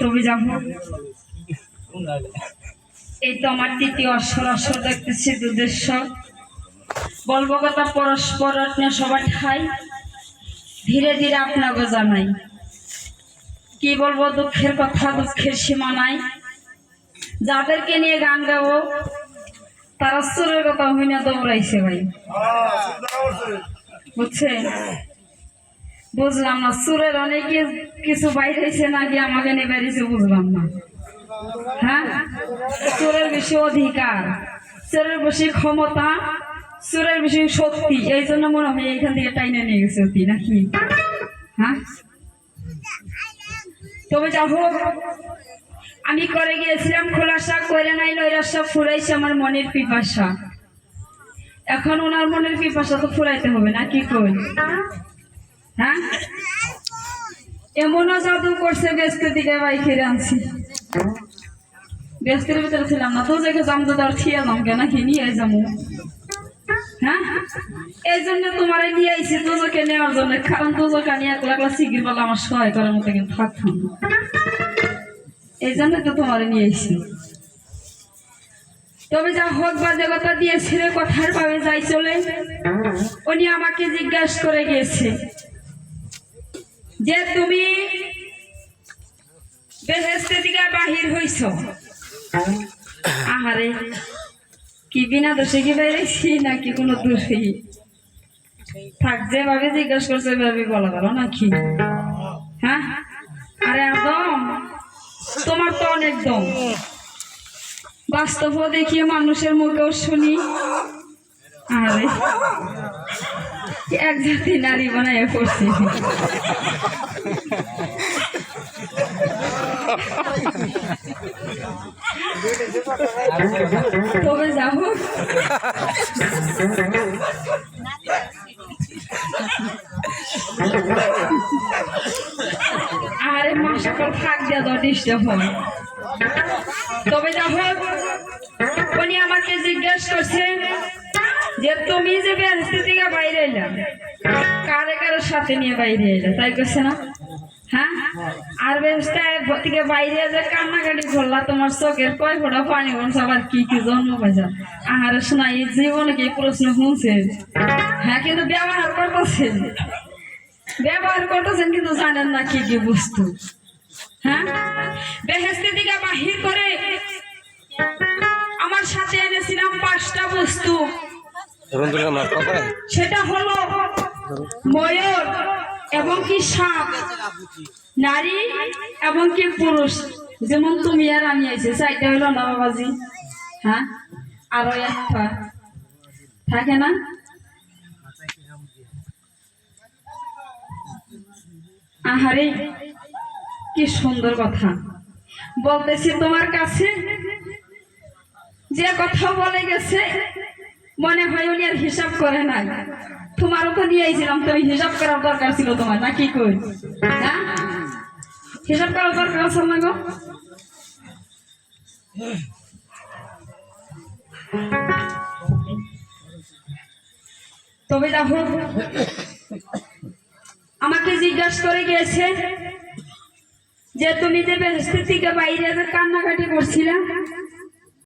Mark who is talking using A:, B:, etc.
A: তবে যাব। এই তো আমার তৃতীয় অশ্বর অশ্বর দেখতেছি দুদেশ্য বলব কথা পরস্পর নিয়ে সবার ঠাই। ধীরে ধীরে আপনাকে জানাই। কি বলব দুঃখের কথা দুঃখের সীমা নাই। যাদেরকে নিয়ে গান গাবো তারা সুরের কথা হইনা দৌড়াইছে ভাই। বুঝছে বুঝলাম না, সুরের অনেকে কিছু বাইরেছে নাকি আমাকে নিয়ে বেরিয়েছে বুঝলাম না। হ্যাঁ? সুরের বেশি অধিকার, সুরের বেশি ক্ষমতা, সুরের বেশি শক্তি, এই জন্য মনে হয় এইখান থেকে টাইনে নিয়ে গেছে অতি, নাকি? হ্যাঁ? তবে যা হোক, আমি করে গিয়েছিলাম, খোলাসা করে নাই নৈরাসা ফুরাইছে আমার মনের পিপাসা। এখন ওনার মনের পিপাসা তো ফুরাইতে হবে না, কি কই? হ্যাঁ? এমনও জাদু করছে ব্যস্ত দিকে ফিরে আনছি। ব্যস্তের ভিতরে ছিলাম না তো যাম তো তার থিয়া যাম কেন কি নিয়ে যাব। হ্যাঁ? এই জন্য তোমার নিয়ে আইছি তোজকে নেওয়ার জন্য, কারণ তোজকা নিয়ে একলা একলা শিগির বেলা আমার সহায় করার মতো কিন্তু থাকতাম এই জন্য তো তোমার নিয়ে আইছি। তবে যা হোক বাজে কথা দিয়েছিলে কথার ভাবে যাই চলে উনি আমাকে জিজ্ঞাসা করে গিয়েছে যে তুমি বেহেস্তে দিকে বাহির হইছ। আহারে, কি বিনা দোষে কি বেড়েছি নাকি কোনো দোষী? থাক, যেভাবে জিজ্ঞাসা করছে ওইভাবে বলা গেল নাকি? হ্যাঁ? আরে একদম তোমার তো অনেক দম। বাস্তব দেখিয়ে মানুষের মুখেও শুনি। আরে। এক জাতি নারী বানায় করছি তবে যাব। আরে মা সকাল ফাঁক দিয়া দাও ডিস্টার্ব হয়। তবে যাব। উনি আমাকে জিজ্ঞেস করছেন যে তুমি যে ব্যস্ত থেকে বাইরে এলাম কারে কারোর সাথে নিয়ে বাইরে এলে তাই করছে না? হ্যাঁ? আর ব্যবস্থা থেকে বাইরে যে কান্নাকাটি করলা, তোমার চোখের কয় ফোটা পানি বলছে আবার কি কি জন্ম পাইছা? আর শোনা এই জীবনে কি প্রশ্ন শুনছে? হ্যাঁ কিন্তু ব্যবহার করতেছেন। ব্যবহার করতেছেন, কিন্তু জানেন না কি কি বস্তু। হ্যাঁ? বেহেস্তি দিকে বাহির করে আমার সাথে এনেছিলাম পাঁচটা বস্তু। সেটা হলো ময়ূর এবং কি সাপ। নারী এবং কি পুরুষ। যেমন তুমি আর আমি আইছি চাইটা হইল না বাবাজি হ্যাঁ? আরও থাকে না? আহারে, কি সুন্দর কথা। বলতেছি তোমার কাছে, যে কথা বলে গেছে মনে হয় উনি আর হিসাব করে নাই। তোমার তো নিয়ে আইছিলাম তুমি হিসাব করার দরকার ছিল তোমার, না কি কই? হ্যাঁ? হিসাব করার দরকার আছে না গো? তবে দেখো, আমাকে জিজ্ঞাসা করে গিয়েছে যে তুমি যে বেহস্তি থেকে বাইরে কান্নাকাটি করছিলে